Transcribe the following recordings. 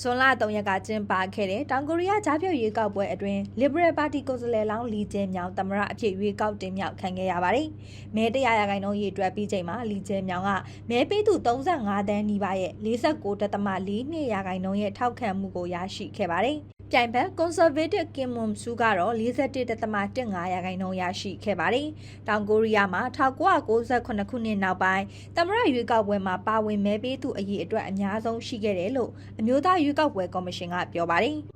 ဇွန်လ3ရက်ကကျင်းပခဲ့တဲ့တောင်ကိုရီးယားဂျားဖြုတ်ရွေးကောက်ပွဲအတွင်း Liberal Party ကိုယ်စားလှယ်လောင်းလီကျဲမြောင်သမရအဖြစ်ရွေးကောက်တင်မြှောက်ခံခဲ့ရပါတယ်။မဲ100ရာခိုင်နှုန်းရေတွက်ပြီးချိန်မှာလီကျဲမြောင်ကမဲပေးသူ35တန်းနီးပါးရဲ့49.42ရာခိုင်နှုန်းရဲ့ထောက်ခံမှုကိုရရှိခဲ့ပါတယ်။ ပြိုင်ဘက် Conservative Kim Mum Su ကတော့41.15ရာခိုင်နှုန်းရရှိခဲ့ပါတယ်။တောင်ကိုရီးယားမှာ1998ခုနှစ်နောက်ပိုင်းသမရရွေးကောက်ပွဲမှာပါဝင်မဲပေးသူအရေးအတွက်အများဆုံးရှိခဲ့တယ်လို့အမျိုးသားရွေးကောက်ပွဲကော်မရှင်ကပြောပါတယ်။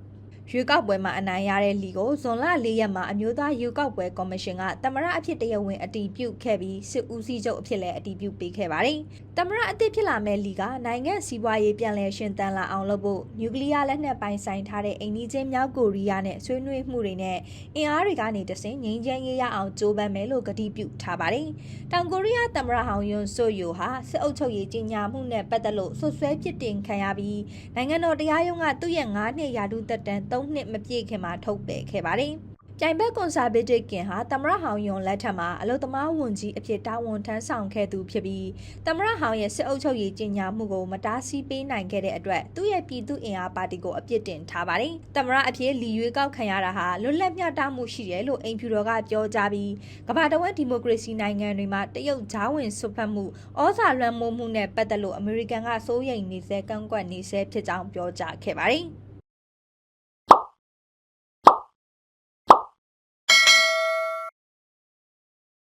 ရွေးကောက်ပွဲမှာအနိုင်ရတဲ့လီကိုဇွန်လ၄ရက်မှာအမျိုးသားရွေးကောက်ပွဲကော်မရှင်ကတမရအဖြစ်တရားဝင်အတည်ပြုခဲ့ပြီးစစ်ဦးစီးချုပ်အဖြစ်လည်းအတည်ပြုပေးခဲ့ပါတယ်။တမရအသစ်ဖြစ်လာမဲ့လီကနိုင်ငံစီးပွားရေးပြန်လည်ရှင်သန်လာအောင်လုပ်ဖို့နျူကလ িয়ার လက်နက်ပိုင်ဆိုင်ထားတဲ့အိန္ဒိချင်းမြောက်ကိုရီးယားနဲ့ဆွေးနွေးမှုတွေနဲ့အင်အားတွေကနေတဆင့်ငြိမ်းချမ်းရေးရအောင်ကြိုးပမ်းမယ်လို့ကတိပြုထားပါတယ်။တောင်ကိုရီးယားတမရဟောင်ယွန်းဆိုယိုဟာစစ်အုပ်ချုပ်ရေးကြီးညာမှုနဲ့ပတ်သက်လို့ဆွဆွဲပြစ်တင်ခံရပြီးနိုင်ငံတော်တရားရုံးကသူ့ရဲ့9နှစ်ရာထူးသက်တမ်း3နှစ်မပြည့်ခင်မှာထုတ်ပယ်ခဲ့ပါတယ်။ပြိုင်ဘက်ကွန်ဆာဗေးတစ်ကင်ဟာတမရဟောင်ယွန်လက်ထက်မှာအလုသမားဝန်ကြီးအဖြစ်တာဝန်ထမ်းဆောင်ခဲ့သူဖြစ်ပြီးတမရဟောင်ရဲ့စစ်အုပ်ချုပ်ရေးကြီးညာမှုကိုမတားဆီးပေးနိုင်ခဲ့တဲ့အတွက်သူ့ရဲ့ပြည်သူ့အင်အားပါတီကိုအပြစ်တင်ထားပါတယ်။တမရအဖြစ်လီရွေးကောက်ခံရတာဟာလွတ်လပ်မျှတမှုရှိတယ်လို့အိမ်ဖြူတော်ကပြောကြားပြီးကမ္ဘာတဝက်ဒီမိုကရေစီနိုင်ငံတွေမှာတရုတ်ဂျားဝင်ဆွတ်ဖက်မှုဩဇာလွှမ်းမိုးမှုနဲ့ပတ်သက်လို့အမေရိကန်ကစိုးရိမ်နေစေကန့်ကွက်နေစေဖြစ်ကြောင်းပြောကြားခဲ့ပါတယ်။